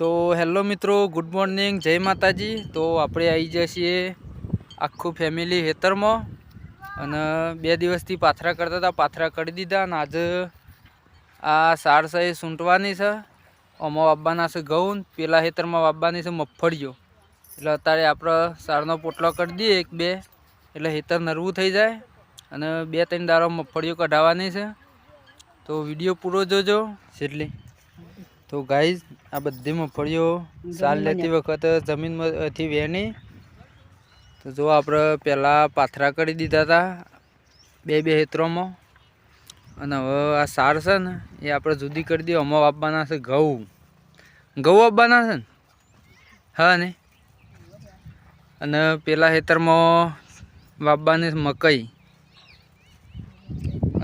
તો હેલો મિત્રો, good morning, જય માતાજી. તો આપણે આવી જઈએ છીએ આખું ફેમિલી હેતરમાં અને બે દિવસથી પાથરા કરતા હતા, પાથરા કરી દીધા અને આજે આ સારસા એ સૂંટવાની છે. આમાં વાવવાના છે ઘઉં, પેલા હેતરમાં વાવવાની છે મગફળીઓ. એટલે અત્યારે આપણે સારનો પોટલો કરી દઈએ એક બે, એટલે હેતર નરવું થઈ જાય. અને બે ત્રણ દારો મગફળીઓ કઢાવવાની છે. તો વીડિયો પૂરો જોજો જેટલી તો ગાઈઝ આ બધી મગફળીઓ સાલ લેતી વખત જમીનમાંથી વહેણી તો જો આપણે પહેલાં પાથરા કરી દીધા હતા બે બે હેતરોમાં. અને હવે આ સાર છે ને એ આપણે જુદી કરી દઈએ. આમાં આપવાના છે ઘઉં. ઘઉં આપવાના છે ને? હા ને? અને પેલા હેતરમાં વાપવાની મકઈ.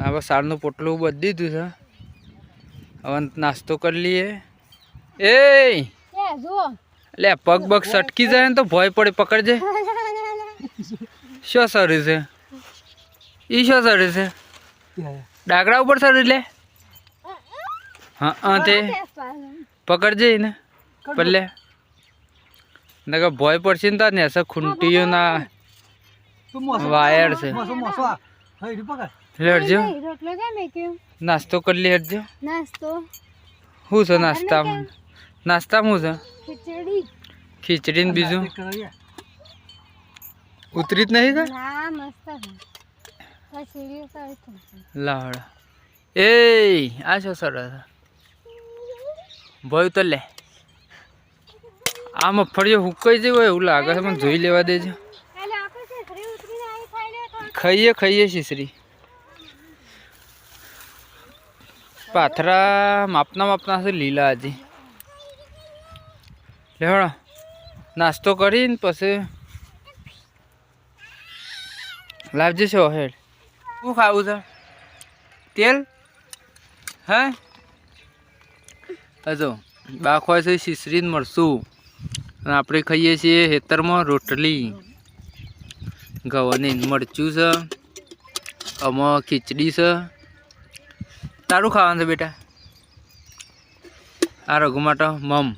હવે સારનું પોટલું બધી દીધું છે. હવે નાસ્તો કરી લઈએ. એ લે પગ પગ સટકી જાય ને તો ભય પડે પકડજે. શું સરી છે? ઈ શું સરી છે? ડાકડા ઉપર સરી લે. હા હા તે. પકડજે ને પલ્લે નકર ભય પડશે ને તો ને એસા ખૂંટીઓ ના વાયર છે. લેડજો નાસ્તો કરી લે હેડજો નાસ્તો. શું છે નાસ્તામાં? નાસ્તામાં શું ખીચડી છે? ખીચડી. ને બીજું? ઉતરી જ નહીં તો ખીચડી લાવડ એ આ શું સરસ ભય તો લે. આ મગફળીઓ હુકાઈ જેવું હોય એવું લાગે છે મને જોઈ લેવા દેજો. કાલે આપણે છે ખરી ઉતરીને આવી ખાઈ લે તો? ખાઈએ ખાઈએ શીસરી પાથરા માપના માપના છે લીલા હજી. લેવડો નાસ્તો કરીને પછી લાવજે છો હેડ. શું ખાવું છે? તેલ? હે? હજો બાખો છે શીસરી મળશું અને આપણે ખાઈએ છીએ હેતરમાં રોટલી. ગવાની મરચું છે, આમાં ખીચડી છે. તારું ખાવાનું છે બેટા? આ રઘુ માટે મમ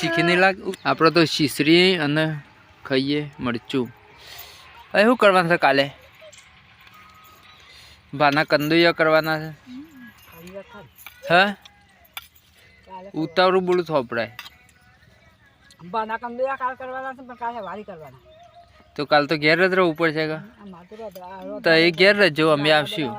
શીખી નહીં લાગ આપણે તો શીસરી અને ખાઈએ મરચું. હવે શું કરવાનું છે કાલે? ભાના કંદુયા કરવાના છે. હે? ઉતાવળું બોલું થોપડાય. બાના કંદુયા કાલ કરવાના છે, પણ કાલે વારી કરવાના. તો કાલ તો ઘેર જ રહેવું પડશે કા? તો એ ઘેર રહેજો અમે આવશું.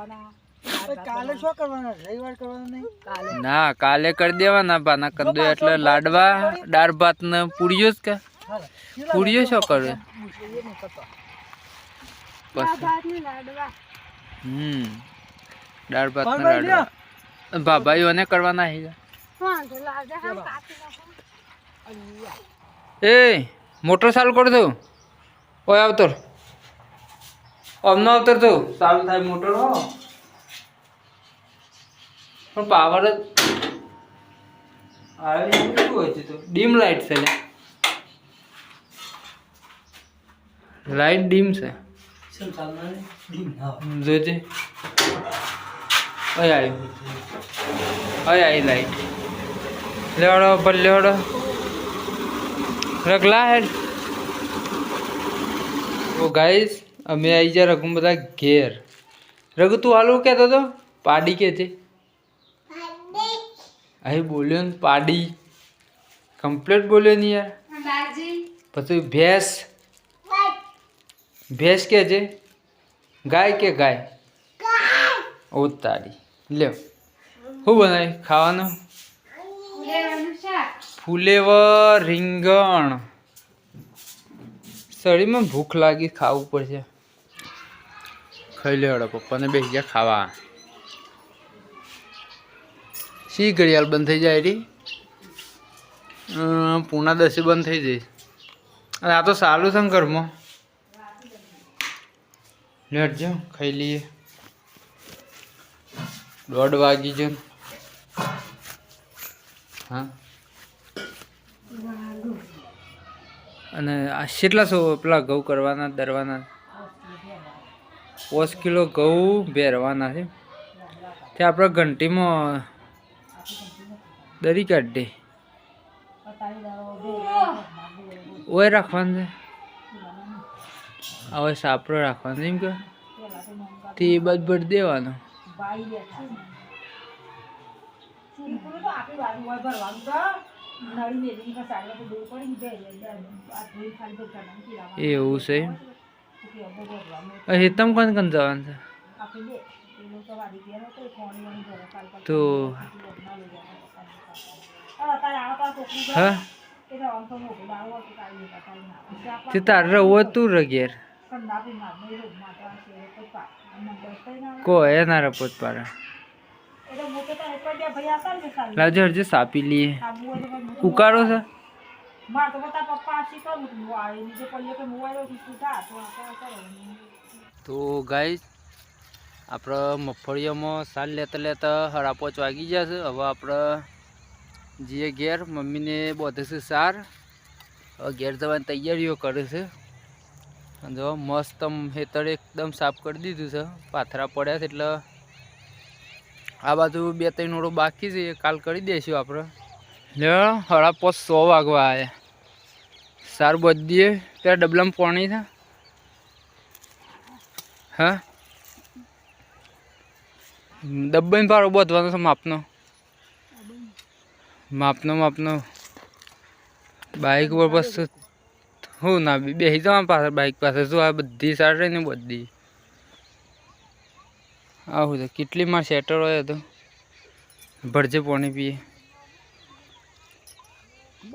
કાલે શું કરવાના રવિવાર કરવાના નહીં કાલે ના કાલે કરી દેવાના બાના કંદો એટલે લાડવા દાળ ભાત ને પૂરીઓ જ કે? પૂરીઓ શું કરે? હમ. દાળ ભાત ને લાડવા. ભાભાઈઓને કરવાના છે. હા તો લાગે હા કાપી નાખો. એ મોટર ચાલુ કરી દઉં. ઓય આવતર. અમને આવતર તો. સારું થાય મોટર હો. પણ પાવર જ આવે શું હોય છે તો? ડીમ લાઈટ છે ને લાઈટ ડીમ છે. જોજે અહીં આવી? ઓય આવી લાઈટ લેવાડો પર લેવાડો. રગલા હેડ. ઓ ગાઈસ અમે આવી જા રઘુ બધા ઘેર. રઘુ તું હાલું કહેતો તો પાડી કે છે? અહીં બોલ્યો ને પાડી. કમ્પ્લેટ બોલ્યો ને યાર. પછી ભેંસ. ભેંસ કે છે? ગાય કે ગાય? ઓ તારી લ્યો. શું બનાવી ખાવાનું? ફુલેવર રીંગણ. શરીરમાં ભૂખ લાગી ખાવું પડશે. ખાઈ લેવાડો પપ્પાને બેસી ગયા ખાવા. શી ઘડિયાળ બંધ થઈ જાય રી? પૂના દસે બંધ થઈ જઈશ અને આ તો સારું છે ને ઘરમાં. લેટજો ખાઈ લઈએ. દોઢ વાગી જ હા. અને આ કેટલા સો પેલા ઘઉં કરવાના, દરવાના? પાંચ કિલો ઘઉં ભેરવાના છે. તે આપણે ઘંટીમાં દરી કાઢ ઓય રાખવાનું છે. હવે સાપરો રાખવાનો એમ કે. તે બધ ભરી દેવાનો. ભરવાનું એવું છે હેતમ કોણ કોણ જવાનું છે? તો હા તો તારી રહો તું ર ઘેર કંદાપી માર, નહીં રોગમાં તો આ શેરે તો પા. અને નંબર કઈ ના આવે. કો એ ના રપોત પારા લાવજો હરજે સાપી લઈએ ઉકાળો છે? તો તો આપણે સાર મગફળીઓમાં સાલ લેતા લેતા હરા પાંચ વાગી ગયા છે. હવે આપણે જઈએ ઘેર. મમ્મીને બોધે છે સાર. હવે ઘેર જવાની તૈયારીઓ કરે છે. જો મસ્ત હેતર એકદમ સાફ કરી દીધું છે. પાથરા પડ્યા છે એટલે આ બાજુ બે ત્રણ ઓળો બાકી છે, એ કાલ કરી દઈશું આપણે. લે, હળા પાંચ સો વાગવા આવ્યા સારું બધીએ ત્યાં ડબલામાં પાણી છે હા? ડબ્બાને પારો બોધવાનો છે માપનો. માપનો માપનો. બાઇક પર બસ હું ના બેસી જવા પાસે બાઇક પાસે. શું આ બધી સારી ને બધી આવું તો કેટલી માર સેટર હોય તો. ભરજે પાણી પીએ.